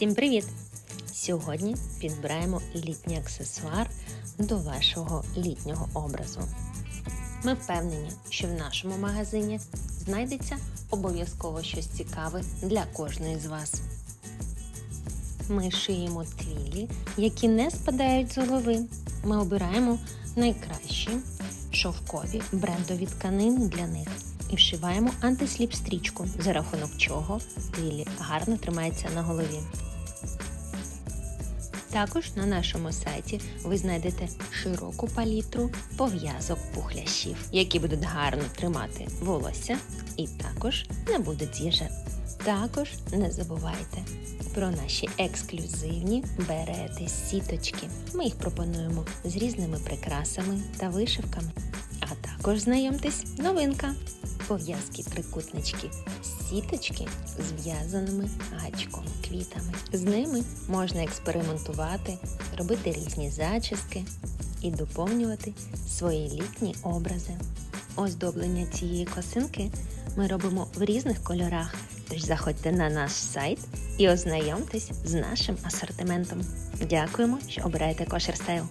Всім привіт! Сьогодні підбираємо літній аксесуар до вашого літнього образу. Ми впевнені, що в нашому магазині знайдеться обов'язково щось цікаве для кожної з вас. Ми шиємо твілі, які не спадають з голови. Ми обираємо найкращі шовкові брендові тканини для них і вшиваємо антисліп стрічку, за рахунок чого твілі гарно тримається на голові. Також на нашому сайті ви знайдете широку палітру пов'язок пухлящів, які будуть гарно тримати волосся і також не будуть з'їжджати. Також не забувайте про наші ексклюзивні берети сіточки. Ми їх пропонуємо з різними прикрасами та вишивками. А також знайомтесь, новинка пов'язки трикутнички, сіточки з в'язаними гачком квітами. З ними можна експериментувати, робити різні зачіски і доповнювати свої літні образи. Оздоблення цієї косинки ми робимо в різних кольорах. Тож заходьте на наш сайт і ознайомтесь з нашим асортиментом. Дякуємо, що обираєте кошер стайл.